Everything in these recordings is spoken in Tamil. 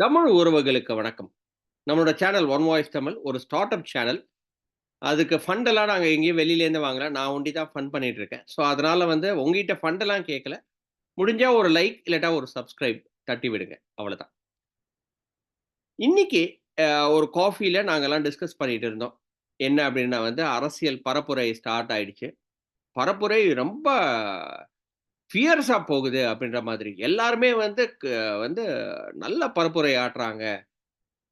தமிழ் உறவுகளுக்கு வணக்கம். நம்மளோட சேனல் ஒன் வாய்ஸ் தமிழ் ஒரு ஸ்டார்ட் அப் சேனல். அதுக்கு ஃபண்டெல்லாம் நாங்கள் எங்கேயும் வெளியிலேருந்து வாங்கல. நான் ஒண்டி தான் ஃபண்ட் பண்ணிட்டு இருக்கேன். ஸோ அதனால வந்து உங்ககிட்ட ஃபண்டெல்லாம் கேட்கல. முடிஞ்சா ஒரு லைக் இல்லாட்டா ஒரு சப்ஸ்கிரைப் தட்டி விடுங்க. அவ்வளோதான் இன்னைக்கு ஒரு காஃபியில் நாங்கள்லாம் டிஸ்கஸ் பண்ணிட்டு இருந்தோம். என்ன அப்படின்னா வந்து அரசியல் பரப்புரை ஸ்டார்ட் ஆயிடுச்சு. பரப்புரை ரொம்ப ஃபியர்ஸாக போகுது அப்படின்ற மாதிரி. எல்லாருமே வந்து க வந்து நல்ல பரப்புரை ஆட்டுறாங்க.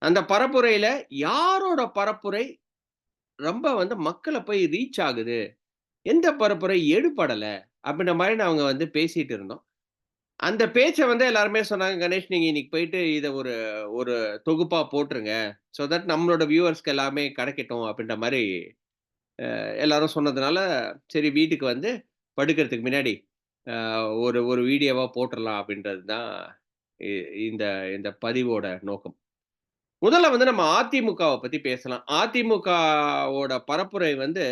அந்த பரப்புரையில் யாரோட பரப்புரை ரொம்ப வந்து மக்களை போய் ரீச் ஆகுது? எந்த பரப்புரை எடுப்படலை அப்படின்ற மாதிரி நான் அவங்க வந்து பேசிகிட்டு இருந்தோம். அந்த பேச்சை வந்து எல்லாருமே சொன்னாங்க, "கணேஷ் நீங்கள் இன்னைக்கு போயிட்டு இதை ஒரு ஒரு தொகுப்பாக போட்டுருங்க. ஸோ தட் நம்மளோட வியூவர்ஸ்க்கு எல்லாமே கிடைக்கட்டும்." அப்படின்ற மாதிரி எல்லாரும் சொன்னதுனால, சரி வீட்டுக்கு வந்து படுக்கிறதுக்கு முன்னாடி ஒரு ஒரு வீடியோவா போட்டுடலாம் அப்படின்றது தான் இந்த இந்த பதிவோட நோக்கம். முதல்ல வந்து நம்ம அதிமுகவை பத்தி பேசலாம். அதிமுகவோட பரப்புரை வந்து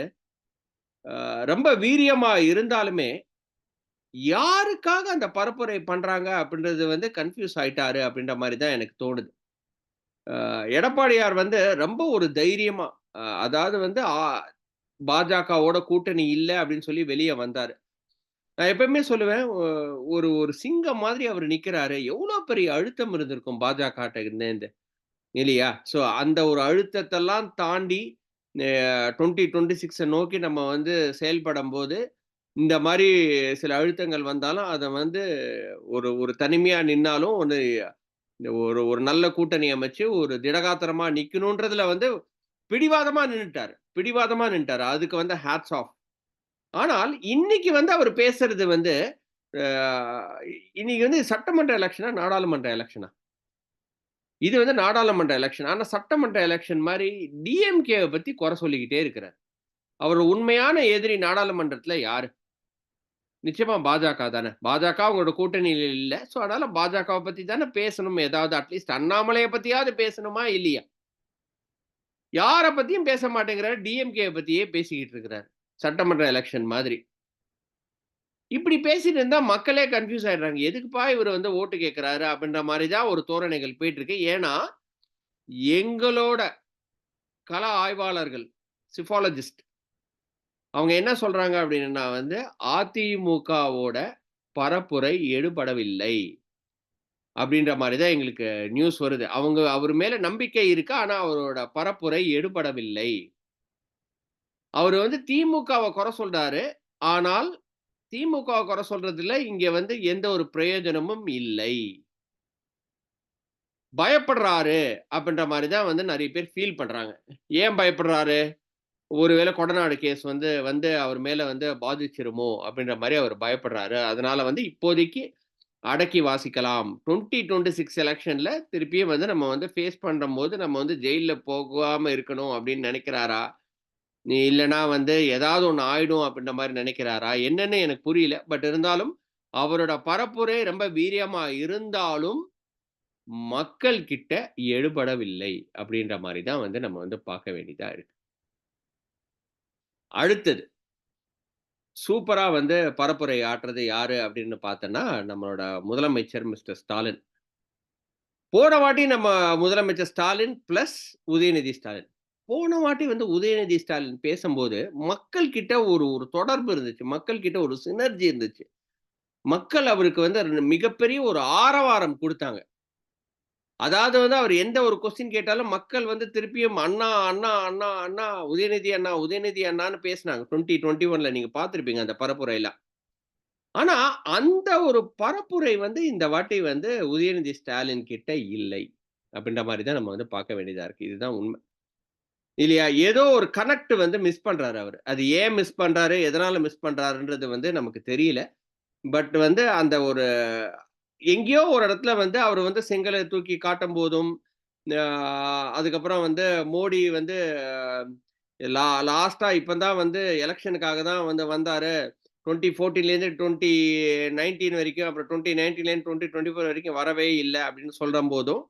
ரொம்ப வீரியமா இருந்தாலுமே, யாருக்காக அந்த பரப்புரை பண்றாங்க அப்படின்றது வந்து கன்ஃப்யூஸ் ஆயிட்டாரு அப்படின்ற மாதிரி தான் எனக்கு தோணுது. எடப்பாடியார் வந்து ரொம்ப ஒரு தைரியமா அதாவது வந்து பாஜகவோட கூட்டணி இல்லை அப்படின்னு சொல்லி வெளியே வந்தாரு. நான் எப்பவுமே சொல்லுவேன், ஒரு ஒரு சிங்கம் மாதிரி அவர் நிக்கிறாரு. எவ்வளவு பெரிய அழுத்தம் இருந்திருக்கும் பாஜக இருந்தேந்து. இல்லையா? ஸோ அந்த ஒரு அழுத்தத்தெல்லாம் தாண்டி டொண்ட்டி டுவெண்ட்டி சிக்ஸை நோக்கி நம்ம வந்து செயல்படும் போது இந்த மாதிரி சில அழுத்தங்கள் வந்தாலும், அதை வந்து ஒரு ஒரு தனிமையா நின்னாலும் ஒன்று ஒரு ஒரு நல்ல கூட்டணி அமைச்சு, ஒரு திடகாத்திரமா நிக்கணும்ன்றதுல வந்து பிடிவாதமா நின்றுட்டார் பிடிவாதமா நின்றுட்டார் அதுக்கு வந்து ஹேட்ஸ் ஆஃப். ஆனால் இன்னைக்கு வந்து அவர் பேசுறது வந்து இன்னைக்கு வந்து சட்டமன்ற எலெக்ஷனா நாடாளுமன்ற எலெக்ஷனா இது வந்து நாடாளுமன்ற எலெக்ஷன் ஆனால் சட்டமன்ற எலக்ஷன் மாதிரி டிஎம்கேவை பற்றி குறை சொல்லிக்கிட்டே இருக்கிறார். அவர் உண்மையான எதிரி நாடாளுமன்றத்தில் யாரு? நிச்சயமா பாஜக தானே. பாஜக அவங்களோட கூட்டணியில் இல்லை ஸோ அதனால பாஜகவை பற்றி தானே பேசணும். ஏதாவது அட்லீஸ்ட் அண்ணாமலையை பற்றியாவது பேசணுமா? இல்லையா? யாரை பற்றியும் பேச மாட்டேங்கிறாரு. டிஎம்கேவை பற்றியே பேசிக்கிட்டு இருக்கிறார் சட்டமன்ற எலக்ஷன் மாதிரி. இப்படி பேசிட்டு இருந்தா மக்களே கன்ஃப்யூஸ் ஆயிடுறாங்க. எதுக்குப்பா இவர் வந்து ஓட்டு கேட்கிறாரு? அப்படின்ற மாதிரி தான் ஒரு தோரணைகள் போயிட்டு இருக்கு. ஏன்னா, எங்களோட கல ஆய்வாளர்கள், சிஃபாலஜிஸ்ட் அவங்க என்ன சொல்றாங்க அப்படின்னா வந்து, அதிமுகவோட பரப்புரை எடுபடவில்லை. அப்படின்ற மாதிரி தான் எங்களுக்கு நியூஸ் வருது. அவங்க அவர் மேல நம்பிக்கை இருக்கு. ஆனா அவரோட பரப்புரை எடுபடவில்லை. அவர் வந்து திமுகவை குறை சொல்றாரு. ஆனால் திமுகவை குறை சொல்றதுல இங்க வந்து எந்த ஒரு பிரயோஜனமும் இல்லை. பயப்படுறாரு அப்படின்ற மாதிரி தான் வந்து நிறைய பேர் ஃபீல் பண்றாங்க. ஏன் பயப்படுறாரு? ஒருவேளை கொடநாடு கேஸ் வந்து வந்து அவர் மேல வந்து பாதிச்சிருமோ? அப்படின்ற மாதிரி அவர் பயப்படுறாரு. அதனால வந்து இப்போதைக்கு அடக்கி வாசிக்கலாம். டுவெண்ட்டி டுவெண்ட்டி சிக்ஸ் எலெக்ஷன்ல திருப்பியும் வந்து நம்ம வந்து ஃபேஸ் பண்ணும்போது நம்ம வந்து ஜெயிலில் போகாம இருக்கணும் அப்படின்னு நினைக்கிறாரா நீ இல்லைனா வந்து ஏதாவது ஒன்று ஆயிடும் அப்படின்ற மாதிரி நினைக்கிறாரா என்னன்னு எனக்கு புரியல. பட் இருந்தாலும் அவரோட பரப்புரை ரொம்ப வீரியமா இருந்தாலும், மக்கள் கிட்ட எடுபடவில்லை. அப்படின்ற மாதிரி தான் வந்து நம்ம வந்து பார்க்க வேண்டியதா இருக்கு. அடுத்தது. சூப்பரா வந்து பரப்புரை ஆட்டுறது யாரு அப்படின்னு பார்த்தோன்னா, நம்மளோட முதலமைச்சர் மிஸ்டர் ஸ்டாலின். போன வாட்டி நம்ம முதலமைச்சர் ஸ்டாலின் பிளஸ் உதயநிதி ஸ்டாலின். போன வாட்டி வந்து உதயநிதி ஸ்டாலின் பேசும்போது மக்கள் கிட்ட ஒரு ஒரு தொடர்பு இருந்துச்சு. மக்கள் கிட்ட ஒரு சினர்ஜி இருந்துச்சு. மக்கள் அவருக்கு வந்து மிகப்பெரிய ஒரு ஆரவாரம் கொடுத்தாங்க அதாவது வந்து அவர் எந்த ஒரு கொஸ்டின் கேட்டாலும் மக்கள் வந்து திருப்பியும் அண்ணா, அண்ணா, அண்ணா, அண்ணா, உதயநிதி அண்ணா, உதயநிதி அண்ணான்னு பேசினாங்க. 2021ல நீங்க பார்த்துருப்பீங்க அந்த பரப்புரையில. ஆனா, அந்த ஒரு பரப்புரை வந்து இந்த வாட்டி வந்து உதயநிதி ஸ்டாலின் கிட்ட இல்லை. அப்படின்ற மாதிரி தான் நம்ம வந்து பார்க்க வேண்டியதா இருக்கு. இதுதான் உண்மை இல்லையா? ஏதோ ஒரு கனெக்ட் வந்து மிஸ் பண்றாரு அவர் அது ஏன் மிஸ் பண்றாரு? எதனால மிஸ் பண்றாருன்றது வந்து நமக்கு தெரியல. பட் வந்து அந்த ஒரு எங்கேயோ ஒரு இடத்துல வந்து அவர் வந்து செங்கலை தூக்கி காட்டும் போதும் அதுக்கப்புறம் வந்து மோடி வந்து லா லாஸ்ட்டா இப்போ தான் வந்து எலெக்ஷனுக்காக தான் வந்து வந்தாரு. 2014லேருந்து 2019 வரைக்கும், அப்புறம் 2019லேருந்து 2024 வரைக்கும் வரவே இல்லை அப்படின்னு சொல்கிற போதும்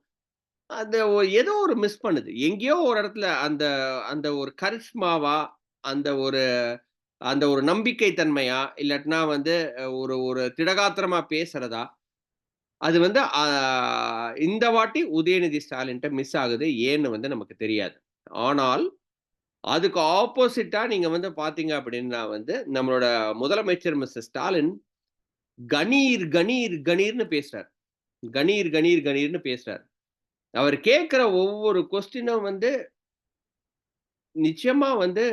அந்த அது ஏதோ ஒரு மிஸ் பண்ணுது. எங்கேயோ ஒரு இடத்துல அந்த அந்த ஒரு கரிஷ்மாவா, அந்த ஒரு அந்த ஒரு நம்பிக்கை தன்மையா, இல்லாட்டினா வந்து ஒரு ஒரு திடகாத்திரமா பேசுறதா, அது வந்து இந்த வாட்டி உதயநிதி ஸ்டாலின்ட்ட மிஸ் ஆகுது. ஏன்னு வந்து நமக்கு தெரியாது. ஆனால், அதுக்கு ஆப்போசிட்டா நீங்க வந்து பார்த்தீங்க அப்படின்னா வந்து, நம்மளோட முதலமைச்சர் மிஸ்டர் ஸ்டாலின் கணீர், கணீர், கணீர்னு பேசுறார். கணீர், கணீர், கணீர்னு பேசுறார். அவர் கேட்குற ஒவ்வொரு கொஸ்டினும் வந்து நிச்சயமா வந்து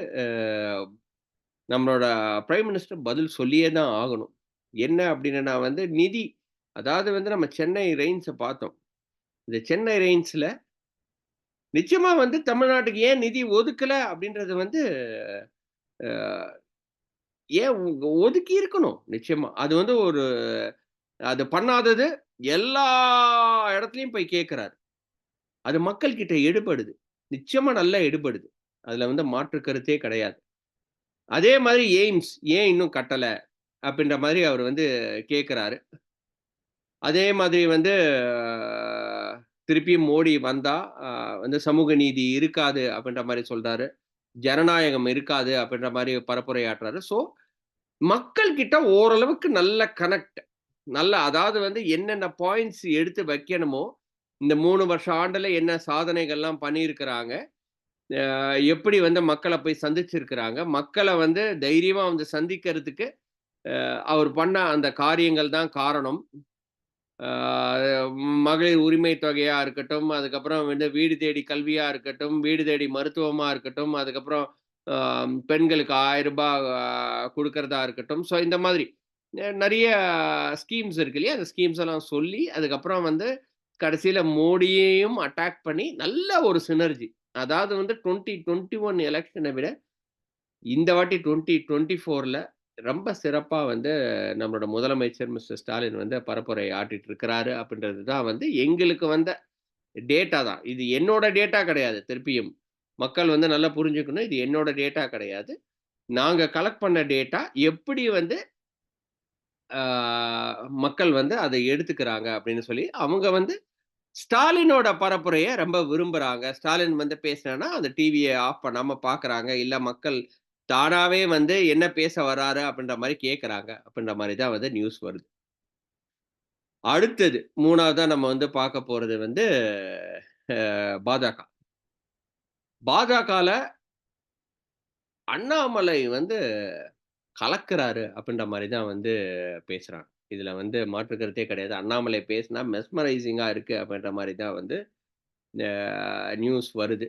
நம்மளோட பிரைம் மினிஸ்டர் பதில் சொல்லியே தான் ஆகணும். என்ன அப்படின்னா வந்து நிதி அதாவது வந்து நம்ம சென்னை ரெயின்ஸை பார்த்தோம். இந்த சென்னை ரெயின்ஸில் நிச்சயமா வந்து தமிழ்நாட்டுக்கு ஏன் நிதி ஒதுக்கல அப்படின்றது வந்து ஏன் ஒதுக்கி இருக்கணும் நிச்சயமா. அது வந்து ஒரு அது பண்ணாதது எல்லா இடத்துலையும் போய் கேட்குறாரு அது மக்கள் கிட்ட எடுபடுது. நிச்சயமா நல்லா எடுபடுது. அதுல வந்து மாற்று கருத்தே கிடையாது. அதே மாதிரி எய்ம்ஸ் ஏன் இன்னும் கட்டல? அப்படின்ற மாதிரி அவர் வந்து கேட்குறாரு அதே மாதிரி வந்து திருப்பியும் மோடி வந்தா வந்து சமூக நீதி இருக்காது அப்படின்ற மாதிரி சொல்றாரு. ஜனநாயகம் இருக்காது அப்படின்ற மாதிரி பரப்புரையாற்றுறாரு. ஸோ மக்கள் கிட்ட ஓரளவுக்கு நல்ல கனெக்ட். நல்ல அதாவது வந்து என்னென்ன பாயிண்ட்ஸ் எடுத்து வைக்கணுமோ, இந்த மூணு வருஷ ஆண்டில் என்ன சாதனைகள்லாம் பண்ணியிருக்கிறாங்க. எப்படி வந்து மக்களை போய் சந்திச்சிருக்கிறாங்க. மக்களை வந்து தைரியமாக வந்து சந்திக்கிறதுக்கு அவர் பண்ண அந்த காரியங்கள் தான் காரணம். மகளிர் உரிமை தொகையாக இருக்கட்டும், அதுக்கப்புறம் வந்து வீடு தேடி கல்வியாக இருக்கட்டும், வீடு தேடி மருத்துவமாக இருக்கட்டும், அதுக்கப்புறம் பெண்களுக்கு ஆயிரம் ரூபாய் கொடுக்கறதா இருக்கட்டும். ஸோ இந்த மாதிரி நிறைய ஸ்கீம்ஸ் இருக்கு இல்லையா? அந்த ஸ்கீம்ஸ் எல்லாம் சொல்லி, அதுக்கப்புறம் வந்து கடைசியில மோடியையும் அட்டாக் பண்ணி நல்ல ஒரு சினர்ஜி. அதாவது வந்து ட்வெண்ட்டி டுவெண்ட்டி ஒன் எலெக்ஷனை விட இந்த வாட்டி 2024ல ரொம்ப சிறப்பாக வந்து நம்மளோட முதலமைச்சர் மிஸ்டர் ஸ்டாலின் வந்து பரப்புரை ஆற்றிட்டு இருக்கிறாரு அப்படின்றது தான் வந்து எங்களுக்கு வந்த டேட்டா தான். இது என்னோட டேட்டா கிடையாது திருப்பியும். மக்கள் வந்து நல்லா புரிஞ்சுக்கணும். இது என்னோட டேட்டா கிடையாது. நாங்கள் கலெக்ட் பண்ண டேட்டா எப்படி வந்து மக்கள் வந்து அதை எடுத்துக்கிறாங்க அப்படின்னு சொல்லி, அவங்க வந்து ஸ்டாலினோட பரப்புரைய ரொம்ப விரும்புறாங்க. ஸ்டாலின் வந்து பேசினா அந்த டிவியை ஆஃப் பண்ணாம பார்க்குறாங்க. இல்ல மக்கள் தானாவே வந்து என்ன பேச வராரு அப்படின்ற மாதிரி கேட்குறாங்க அப்படின்ற மாதிரி தான் வந்து நியூஸ் வருது. அடுத்தது 3வதா நம்ம வந்து பார்க்க போறது வந்து பாஜக. பாஜகல அண்ணாமலை வந்து கலக்கிறாரு அப்படின்ற மாதிரி தான் வந்து பேசுறாங்க. இதில் வந்து மாற்று கருத்தே கிடையாது. அண்ணாமலை பேசினா மெஸ்மரைசிங்காக இருக்குது அப்படின்ற மாதிரி தான் வந்து நியூஸ் வருது.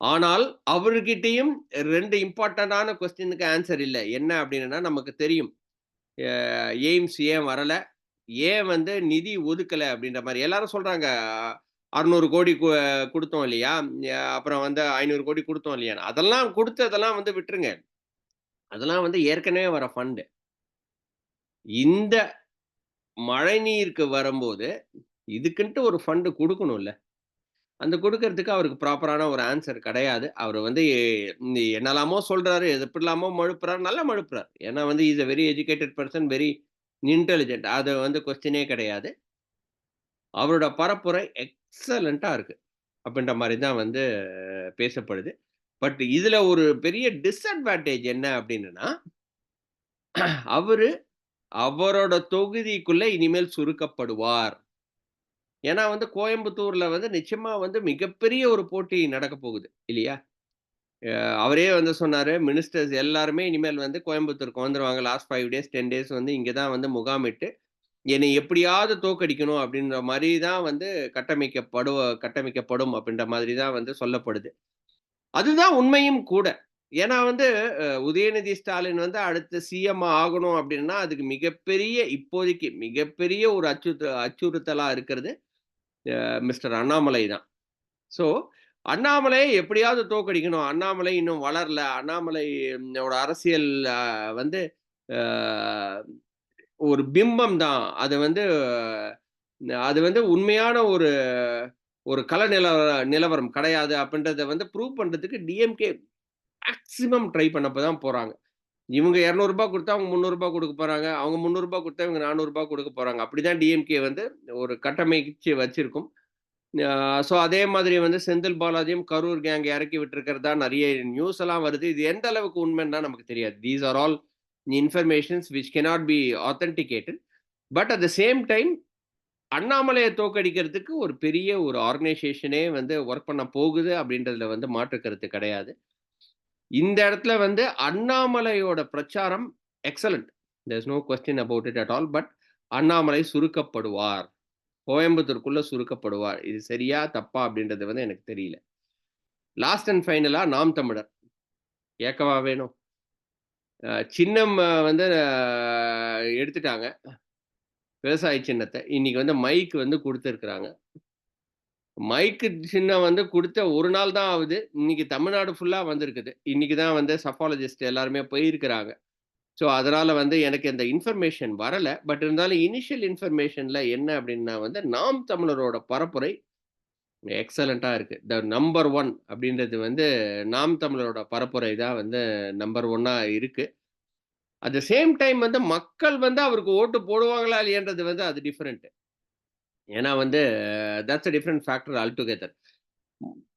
ஆனால் அவர்கிட்டையும் ரெண்டு இம்பார்ட்டண்ட்டான கொஸ்டினுக்கு ஆன்சர் இல்லை என்ன அப்படின்னா நமக்கு தெரியும். எய்ம்ஸ் ஏன் வரலை ஏன் வந்து நிதி ஒதுக்கலை அப்படின்ற மாதிரி எல்லாரும் சொல்கிறாங்க அறுநூறு கோடி கொடுத்தோம் இல்லையா? அப்புறம் வந்து ஐநூறு கோடி கொடுத்தோம் இல்லையான்னு. அதெல்லாம் கொடுத்ததெல்லாம் வந்து விட்டுருங்க. அதெல்லாம் வந்து ஏற்கனவே வர ஃபண்டு இந்த மழைநீருக்கு வரும்போது, இதுக்குன்ட்டு ஒரு ஃபண்டு கொடுக்கணும்ல அந்த கொடுக்கறதுக்கு அவருக்கு ப்ராப்பரான ஒரு ஆன்சர் கிடையாது. அவர் வந்து என்னெல்லாமோ சொல்கிறாரு சொல்றாரு, எப்படிலாமோ மழுப்புறாரு, நல்லா மழுப்புறாரு. ஏன்னா வந்து is a very educated person very intelligent. அது வந்து கொஸ்டினே கிடையாது. அவரோட பரப்புரை எக்ஸலண்ட்டாக இருக்கு. அப்படின்ற மாதிரி தான் வந்து பேசப்படுது. பட் இதில் ஒரு பெரிய டிஸ்அட்வான்டேஜ் என்ன அப்படின்னா அவரு அவரோட தொகுதிக்குள்ள இனிமேல் சுருக்கப்படுவார். ஏன்னா வந்து கோயம்புத்தூர்ல வந்து நிச்சயமா வந்து மிகப்பெரிய ஒரு போட்டி நடக்கப் போகுது. இல்லையா? அவரே வந்து சொன்னாரு, மினிஸ்டர்ஸ் எல்லாருமே இனிமேல் வந்து கோயம்புத்தூருக்கு வந்துருவாங்க. லாஸ்ட் ஃபைவ் டேஸ், 10 டேஸ் வந்து இங்கே தான் வந்து முகாமிட்டு, என்னை எப்படியாவது தோக்கடிக்கணும் அப்படின்ற மாதிரி தான் வந்து கட்டமைக்கப்படுவ கட்டமைக்கப்படும் அப்படின்ற மாதிரி தான் வந்து சொல்லப்படுது. அதுதான் உண்மையும் கூட. ஏன்னா வந்து உதயநிதி ஸ்டாலின் வந்து அடுத்த சிஎம் ஆகணும் அப்படின்னா, அதுக்கு மிகப்பெரிய இப்போதைக்கு மிகப்பெரிய ஒரு அச்சுறுத்த அச்சுறுத்தலாக இருக்கிறது மிஸ்டர் அண்ணாமலை தான். ஸோ அண்ணாமலை எப்படியாவது தோற்கடிக்கணும். அண்ணாமலை இன்னும் வளரல. அண்ணாமலையோட அரசியல் வந்து ஒரு பிம்பம் தான். அது வந்து அது வந்து உண்மையான ஒரு ஒரு கல நிலவ நிலவரம் கிடையாது அப்படின்றத வந்து ப்ரூவ் பண்ணுறதுக்கு டிஎம்கே மேக்ஸிமம் ட்ரை பண்ணப்போ தான் போகிறாங்க இவங்க இரநூறுபா கொடுத்தா அவங்க முந்நூறுபா கொடுக்க போகிறாங்க அவங்க முந்நூறுபா கொடுத்தா இவங்க ரூ. 400 குடுக்க போறாங்க. அப்படிதான் டிஎம்கே வந்து ஒரு கட்டமைச்சு வச்சிருக்கும். ஸோ அதே மாதிரி வந்து செந்தில் பாலாஜியும் கரூர் கேங் இறக்கி விட்டுருக்கிறதா நிறைய நியூஸ் எல்லாம் வருது. இது எந்த அளவுக்கு உண்மைன்னா நமக்கு தெரியாது. These are all informations which cannot be authenticated but at the same time அண்ணாமலையை தோற்கடிக்கிறதுக்கு ஒரு பெரிய ஒரு ஆர்கனைசேஷனே வந்து ஒர்க் பண்ண போகுது அப்படின்றதுல வந்து மாற்று கருத்து கிடையாது. இந்த இடத்துல வந்து அண்ணாமலையோட பிரச்சாரம் excellent. There is no question about it at all. But Annamalai சுருக்கப்படுவார். கோயம்புத்தூருக்குள்ள சுருக்கப்படுவார். இது சரியா? தப்பா? அப்படின்றது வந்து எனக்கு தெரியல. லாஸ்ட் அண்ட் ஃபைனலா நாம் தமிழர். ஏக்கவா வேணும்? சின்னம் வந்து எடுத்துட்டாங்க. விவசாய சின்னத்தை இன்னைக்கு வந்து மைக் வந்து கொடுத்துருக்குறாங்க மைக்கு சின்ன வந்து கொடுத்த ஒரு நாள் தான் ஆகுது. இன்னைக்கு தமிழ்நாடு ஃபுல்லாக வந்திருக்குது. இன்னைக்கு தான் வந்து சஃபாலஜிஸ்ட் எல்லாருமே போயிருக்கிறாங்க. ஸோ, அதனால் வந்து எனக்கு இந்த இன்ஃபர்மேஷன் வரலை பட் இருந்தாலும் இனிஷியல் இன்ஃபர்மேஷனில் என்ன அப்படின்னா வந்து, நாம் தமிழரோட பரப்புரை எக்ஸலண்ட்டாக இருக்குது த நம்பர் ஒன் அப்படின்றது வந்து நாம் தமிழரோட பரப்புரை தான் வந்து நம்பர் ஒன்னாக இருக்குது அட் த சேம் டைம் வந்து மக்கள் வந்து அவருக்கு ஓட்டு போடுவாங்களா இல்லையான்றது வந்து அது டிஃப்ரெண்ட்டு ஏன்னா வந்து that's a different factor altogether.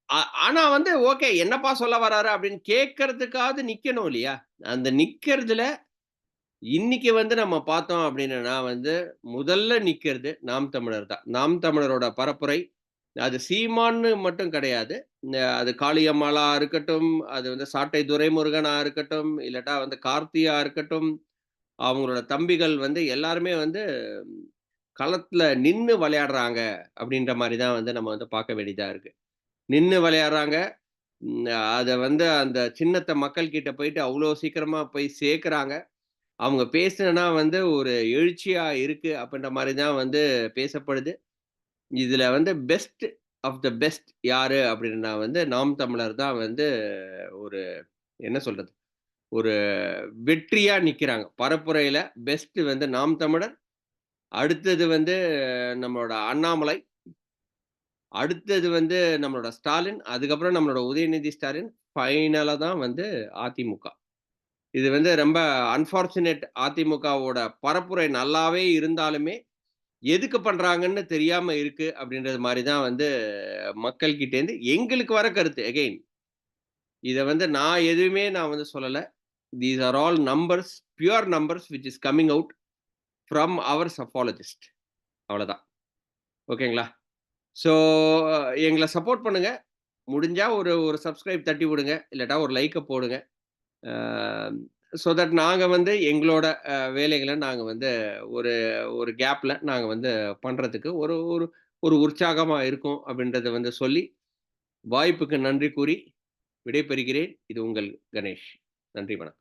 ஆ ஆனா வந்து ஓகே என்னப்பா சொல்ல வராரு அப்படின்னு கேட்கறதுக்காவது நிக்கணும் இல்லையா? அந்த நிக்கிறதுல இன்னைக்கு வந்து நம்ம பார்த்தோம் அப்படின்னா வந்து முதல்ல நிக்கிறது நாம் தமிழர் தான். நாம் தமிழரோட பரப்புரை அது சீமான்னு மட்டும் கிடையாது. அது காளியம்மாளா இருக்கட்டும், அது வந்து சாட்டை துரைமுருகனா இருக்கட்டும், இல்லாட்டா வந்து கார்த்தியா இருக்கட்டும், அவங்களோட தம்பிகள் வந்து எல்லாருமே வந்து களத்துல நின்று விளையாடுறாங்க அப்படின்ற மாதிரி தான் வந்து நம்ம வந்து பார்க்க வேண்டியதா இருக்கு. நின்று விளையாடுறாங்க. அதை வந்து அந்த சின்னத்தை மக்கள் கிட்ட போயிட்டு அவ்வளோ சீக்கிரமா போய் சேர்க்குறாங்க. அவங்க பேசுனா வந்து ஒரு எழுச்சியா இருக்கு அப்படின்ற மாதிரி தான் வந்து பேசப்படுது. இதுல வந்து பெஸ்ட் ஆஃப் த பெஸ்ட் யாரு அப்படின்னா வந்து நாம் தமிழர் தான் வந்து ஒரு என்ன சொல்றது? ஒரு வெற்றியா நிக்கிறாங்க. பரப்புரையில பெஸ்ட் வந்து நாம் தமிழர். அடுத்தது வந்து நம்மளோட அண்ணாமலை. அடுத்தது வந்து நம்மளோட ஸ்டாலின். அதுக்கப்புறம் நம்மளோட உதயநிதி ஸ்டாலின். ஃபைனலாக தான் வந்து அதிமுக. இது வந்து ரொம்ப அன்பார்ச்சுனேட் அதிமுகவோட பரப்புரை நல்லாவே இருந்தாலுமே, எதுக்கு பண்ணுறாங்கன்னு தெரியாமல் இருக்குது அப்படின்றது மாதிரி தான் வந்து மக்கள்கிட்டேருந்து எங்களுக்கு வர கருத்து. அகைன் இதை வந்து நான் எதுவுமே நான் வந்து சொல்லலை these are all numbers, pure numbers which is coming out from our psephologist. அவ்வளோதான் ஓகேங்களா? ஸோ எங்களை சப்போர்ட் பண்ணுங்கள் முடிஞ்சால் ஒரு ஒரு சப்ஸ்கிரைப் தட்டி விடுங்க. இல்லாட்டா ஒரு லைக்கை போடுங்க. ஸோ தட் நாங்கள் வந்து எங்களோட வேலைகளை நாங்கள் வந்து ஒரு ஒரு கேப்பில் நாங்கள் வந்து பண்ணுறதுக்கு ஒரு ஒரு ஒரு உற்சாகமாக இருக்கும் அப்படின்றத வந்து சொல்லி, வாய்ப்புக்கு நன்றி கூறி விடைபெறுகிறேன். இது உங்கள் கணேஷ். நன்றி, வணக்கம்.